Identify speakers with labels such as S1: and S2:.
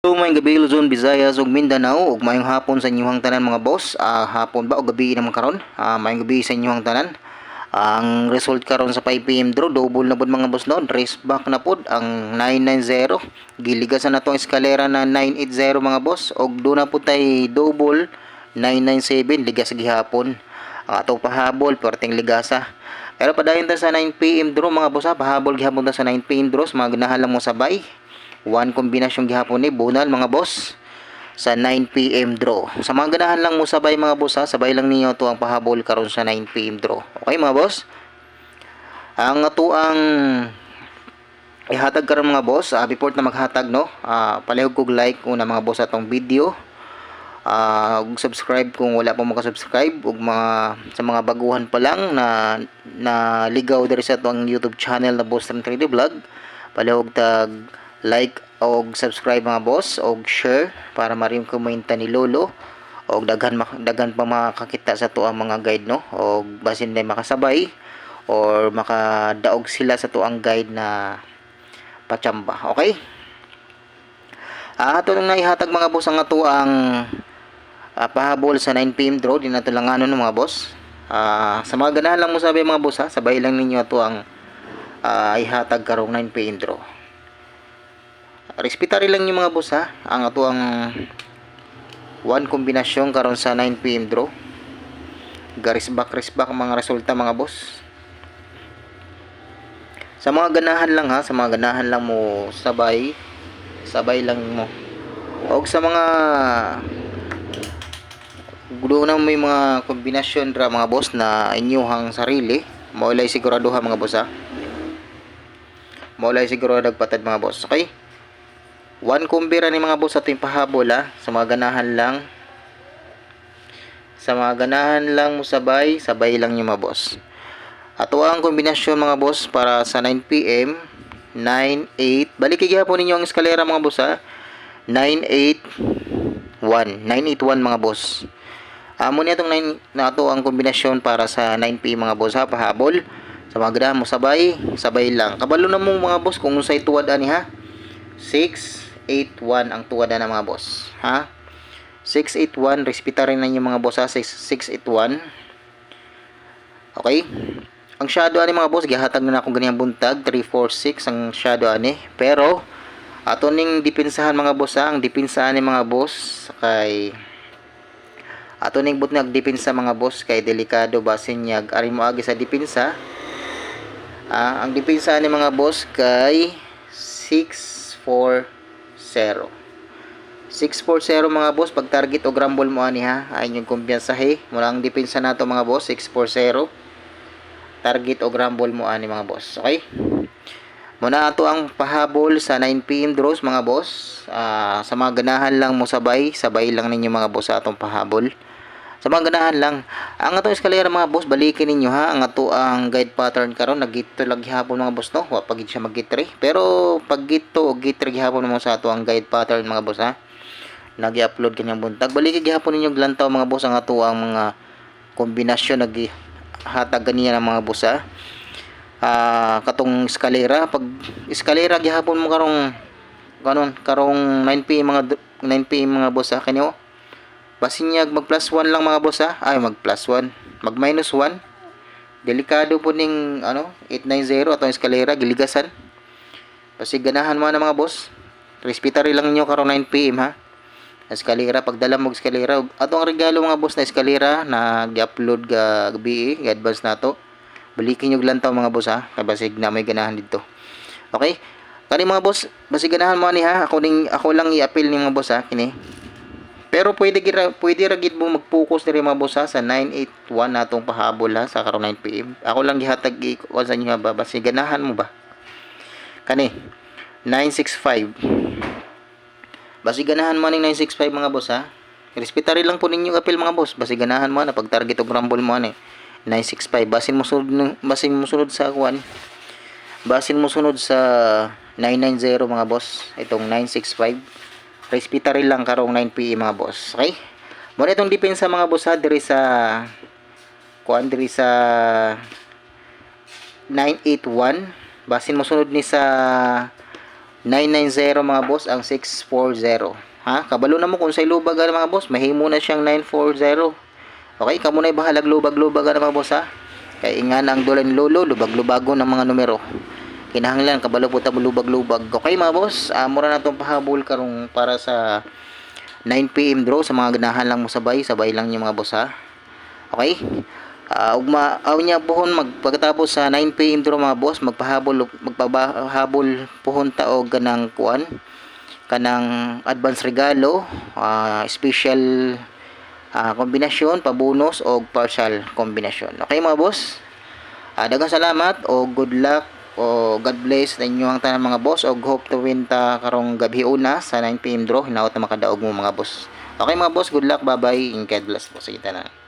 S1: So may gabi Luzon, Visayas ug Mindanao ug mayong hapon sa inyong tanan mga boss. Ah, hapon ba o gabi naman karon? Ah, mayong gabi sa inyong tanan. Ang result karon sa 5 PM draw, double na pud mga boss no. Race back na pud ang 990. Giligasan na to ang eskalera na 980 mga boss ug do na pud tay double 997 ligas gihapon. Ang ato pahabol perting ligasa. Pero padayon ta sa 9 PM draw mga boss ha, pahabol gihapon ta sa 9 PM draw, mga ganahan mo sabay. One kombinasyon gihapon ni Bunal mga boss sa 9pm draw. Sa mga ganahan lang mo sabay mga boss ha, sabay lang ninyo to ang pahabol karon sa 9pm draw. Okay mga boss? Ang ato ang ihatag karon mga boss, uh, before na maghatag no, uh, palihog kog like una mga boss atong video. Uh, subscribe kung wala pa maka-subscribe ug mga sa mga baguhan pa lang na na ligaw diri sa atong YouTube channel na Boss Tran 3D Vlog. Palihog tag like og subscribe mga boss og share para marim komenta ni Lolo. Og daghan daghan pa makakita sa tuang mga guide no? Og basin day makasabay or makadaog sila sa tuang guide na pachamba. Okay? Ah, ato nang naihatag mga boss ang ato ang ah, pahabol sa 9pm draw. Din nato lang ano no, mga boss? Ah, sa mga ganahan lang mo sabi mga boss ha? Sabay lang ninyo ato ang ah, ihatag karong 9pm draw Respetari lang yung mga boss ha. Ang ato ang one kombinasyon karon sa 9pm draw. Garis back, ris back mga resulta mga boss. Sa mga ganahan lang ha, sa mga ganahan lang mo sabay, sabay lang mo. Og sa mga gulo na may mga kombinasyon ra mga boss na inyuhang sarili, maulay sigurado ha mga boss ha. Maulay sigurado nagpatad mga boss, okay? One kumbira ni mga boss ating pahabol ha. Sa mga ganahan lang. Sa mga ganahan lang mo sabay, sabay lang yung mga boss. Ato ang kombinasyon mga boss para sa 9pm. 9-8. Balik igihapon ninyo ang eskalera mga boss ha. 9-8-1. 9-8-1 mga boss. Amo niya itong 9 na ato ang kombinasyon para sa 9pm mga boss ha. Pahabol. Sa mga ganahan mo sabay, sabay lang. Kabalo na mo mga boss kung sa ituwad ani ha. 681 ang tuwada ng mga boss. Ha? 681, respeta rin na yung mga boss ha. 681. Okay? Ang shadow ani mga boss, gihatag na akong ganyan buntag. 346 ang shadow ani. Pero, ato ning dipinsahan mga boss ha. Ang dipinsahan ni mga boss kay ato ning but nagdipinsa mga boss kay delikado basin nyag ari mo agi sa dipinsa. Ah, ang dipinsa ni mga boss kay 640 640 mga boss pag target o grumble mo ani ha? Ayon yung kumpiyansahe. Mula ang depensa nato mga boss 640 target o grumble mo ani mga boss. Okay? Muna ato ang pahabol sa 9pm draws mga boss. Ah, sa mga ganahan lang mo sabay sabay lang ninyo mga boss sa atong pahabol. Sa mga ganahan lang. Ang atong eskalera mga boss balikin ninyo ha? Ang ato ang guide pattern karon nagito lagi mga boss no? Wa pagit siya magitri pero pag gito o gitri gihapon mo sa ato ang guide pattern mga boss ha nagi-upload kanyang buntag balikin gihapon ninyo glantaw mga boss ang ato ang mga kombinasyon nagi hatag ganiya ng mga boss ha ah katong eskalera pag eskalera gihapon mo karong kanon karong 9 pm mga 9 pm mga boss ha kani oh Basin niya mag plus 1 lang mga boss ha. Ay mag plus 1. Mag minus 1. Delikado po ning ano 890 atong eskalera giligasan. Kasi ganahan mo na mga boss. Respetary lang niyo karong 9 PM ha. Eskalera pagdala mo eskalera atong regalo mga boss na eskalera na gi-upload ga gabi ga-advance nato. Balikin niyo lantaw mga boss ha. Kay basig na may ganahan dito. Okay? Kani mga boss, basig ganahan mo ni ha. Ako ning ako lang i-appeal ni mga boss ha kini. Pero pwede gira pwede ra gid mo mag-focus diri mga boss ha, sa 981 natong pahabol ha sa karon 9 PM. Ako lang gihatag gi sa inyo ba basi ganahan mo ba? Kani 965. Basi ganahan mo ning 965 mga boss ha. Respetary lang po ninyo appeal mga boss. Basi ganahan mo na pag target og rumble mo ani. 965 basin mo sunod basin mo sunod sa kuan. Basin mo sunod sa 990 mga boss. Itong 965. Respetary lang karong 9 PM mga boss. Okay? Muna itong depensa mga boss ha, diri sa kuan diri sa 981. Basin mo sunod ni sa 990 mga boss ang 640. Ha? Kabalo na mo kung sa lubag ka mga boss, mahimo na siyang 940. Okay, kamo na bahalag lubag-lubag ka mga boss ha. Kay inga na ang dulan lolo, lubag-lubago ng mga numero. Kinahanglan kabalo po ta lubag-lubag. Okay mga boss, uh, mura na tong pahabol karong para sa 9 PM draw sa mga ganahan lang mo sabay, sabay lang niyo mga boss ha. Okay? Ah, ugma aw niya pohon magpagkatapos sa 9 PM draw mga boss, magpahabol magpahabol pohon ta og kanang kuan kanang advance regalo, ah, special ah, kombinasyon, pabonus o partial kombinasyon. Okay mga boss? Ah, daghang salamat o good luck o God bless sa inyo ang tanan mga boss o hope to win ta karong gabi una sa 9 PM draw hinaot na makadaog mo mga boss. Okay mga boss, good luck, bye bye, and God bless po sa kita na.